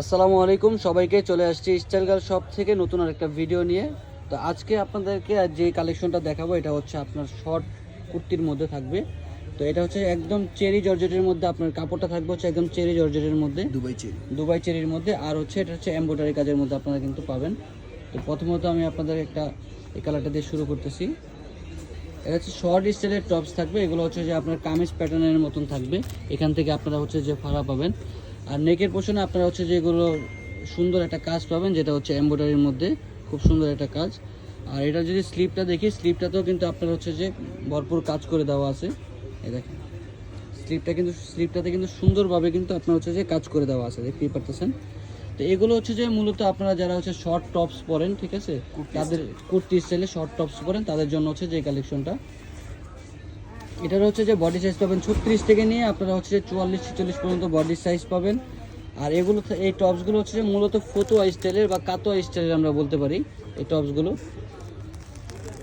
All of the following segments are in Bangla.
আসসালামু আলাইকুম সবাইকে চলে আসছি স্টাইল গার্ল শপ থেকে নতুন আরেকটা ভিডিও নিয়ে। তো আজকে আপনাদেরকে আর যে কালেকশনটা দেখাবো এটা হচ্ছে আপনার শর্ট কুর্তির মধ্যে থাকবে। তো এটা হচ্ছে একদম চেরি জর্জেটের মধ্যে আপনার কাপড়টা থাকবে হচ্ছে একদম চেরি জর্জেটের মধ্যে। Dubai cherry. দুবাই চেরির মধ্যে। আর হচ্ছে এটা হচ্ছে এমব্রয়ডারি কাজের মধ্যে আপনারা কিন্তু পাবেন। তো প্রথমত আমি আপনাদের একটা এই কালারটা দিয়ে শুরু করতেছি। এটা হচ্ছে শর্ট স্টাইলের টপস থাকবে। এগুলো হচ্ছে যে আপনার কামিজ প্যাটার্নের মতন থাকবে। এখান থেকে আপনারা হচ্ছে যে ফাড়া পাবেন। আর নেকের পোষণে আপনারা হচ্ছে যে এগুলো সুন্দর একটা কাজ পাবেন যেটা হচ্ছে এমব্রয়ডারির মধ্যে খুব সুন্দর একটা কাজ। আর এটা যদি স্লিপটা দেখি স্লিপটাতেও কিন্তু আপনার হচ্ছে যে ভরপুর কাজ করে দেওয়া আছে। এই দেখেন স্লিপটা কিন্তু স্লিপটাতে কিন্তু সুন্দরভাবে কিন্তু আপনার হচ্ছে যে কাজ করে দেওয়া আছে দেখতেই পারতেছেন। তো এগুলো হচ্ছে যে মূলত আপনারা যারা হচ্ছে শর্ট টপস পরেন ঠিক আছে? তাদের কুর্তি স্টাইলে শর্ট টপস পরেন তাদের জন্য হচ্ছে যে কালেকশনটা এটার হচ্ছে যে বডি সাইজ পাবেন ছত্রিশ থেকে নিয়ে আপনারা হচ্ছে যে চুয়াল্লিশ, ছেচল্লিশ পর্যন্ত বডি সাইজ পাবেন। আর এগুলো এই টপসগুলো হচ্ছে যে মূলত ফতুয়া স্টাইলের বা কাতোয়া স্টাইলের আমরা বলতে পারি, এই টপসগুলো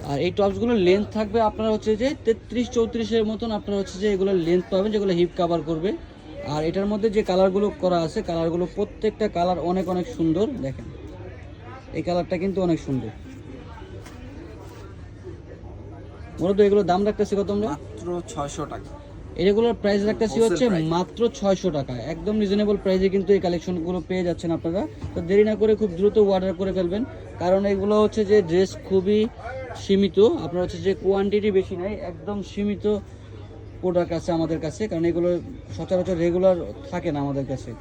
আর এই টপসগুলোর লেন্থ থাকবে আপনার হচ্ছে যে তেত্রিশ চৌত্রিশের মতন আপনারা হচ্ছে যে এগুলোর লেন্থ পাবেন, যেগুলো হিপ কাভার করবে। আর এটার মধ্যে যে কালারগুলো করা আছে কালারগুলো প্রত্যেকটা কালার অনেক অনেক সুন্দর, দেখেন। এই কালারটা কিন্তু অনেক সুন্দর। মূলত এগুলো দাম রাখতেছি কত আমরা? মাত্র ছয়শো টাকা। এগুলোর প্রাইস রাখতেছি সি হচ্ছে মাত্র ছয়শো টাকা। একদম রিজনেবল প্রাইসে কিন্তু এই কালেকশনগুলো পেয়ে যাচ্ছেন আপনারা। তো দেরি না করে খুব দ্রুত অর্ডার করে ফেলবেন। কারণ এগুলো হচ্ছে যে ড্রেস খুবই সীমিত। আপনার হচ্ছে যে কোয়ান্টিটি বেশি নাই একদম সীমিত প্রোডাক্ট আছে আমাদের কাছে। কারণ এগুলো সচরাচর রেগুলার থাকে না আমাদের কাছে।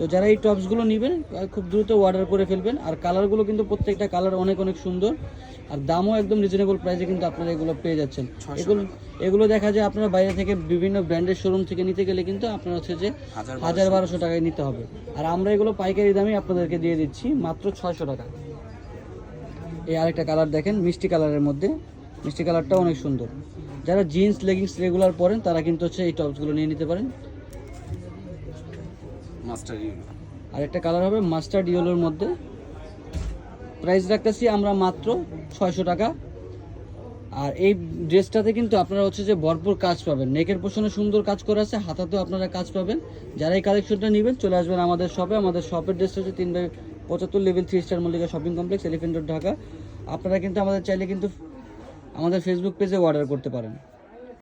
তো যারা এই টপসগুলো নেবেন খুব দ্রুত অর্ডার করে ফেলবেন। আর কালারগুলো কিন্তু প্রত্যেকটা কালার অনেক অনেক সুন্দর। আর দামও একদম রিজনেবল প্রাইসে কিন্তু আপনারা এগুলো পেয়ে যাচ্ছেন। এগুলো এগুলো দেখা যায় আপনারা বাইরে থেকে বিভিন্ন ব্র্যান্ডের শোরুম থেকে নিতে গেলে কিন্তু আপনার হচ্ছে যে হাজার বারোশো। টাকায় নিতে হবে। আর আমরা এগুলো পাইকারি দামে আপনাদেরকে দিয়ে দিচ্ছি মাত্র ছয়শো টাকা। এই আরেকটা কালার দেখেন মিষ্টি কালারের মধ্যে। মিষ্টি কালারটা অনেক সুন্দর। যারা জিন্স লেগিংস রেগুলার পরেন তারা কিন্তু হচ্ছে এই টপসগুলো নিয়ে নিতে পারেন। মাস্টার ইউনো আর একটা কালার হবে মাস্টার্ড ইয়েলোর মধ্যে। প্রাইস রাখতেছি আমরা মাত্র ছয়শো টাকা। আর এই ড্রেসটাতে কিন্তু আপনারা হচ্ছে যে ভরপুর কাজ পাবেন। নেকের পোষণে সুন্দর কাজ করা আছে, হাতাতেও আপনারা কাজ পাবেন। যারা এই কালেকশনটা নেবেন, চলে আসবেন আমাদের শপে আমাদের শপের ড্রেসটা হচ্ছে তিন বাই পঁচাত্তর level three star Mallika shopping complex elephant road Dhaka আপনারা কিন্তু আমাদের চাইলে কিন্তু আমাদের ফেসবুক পেজে অর্ডার করতে পারেন।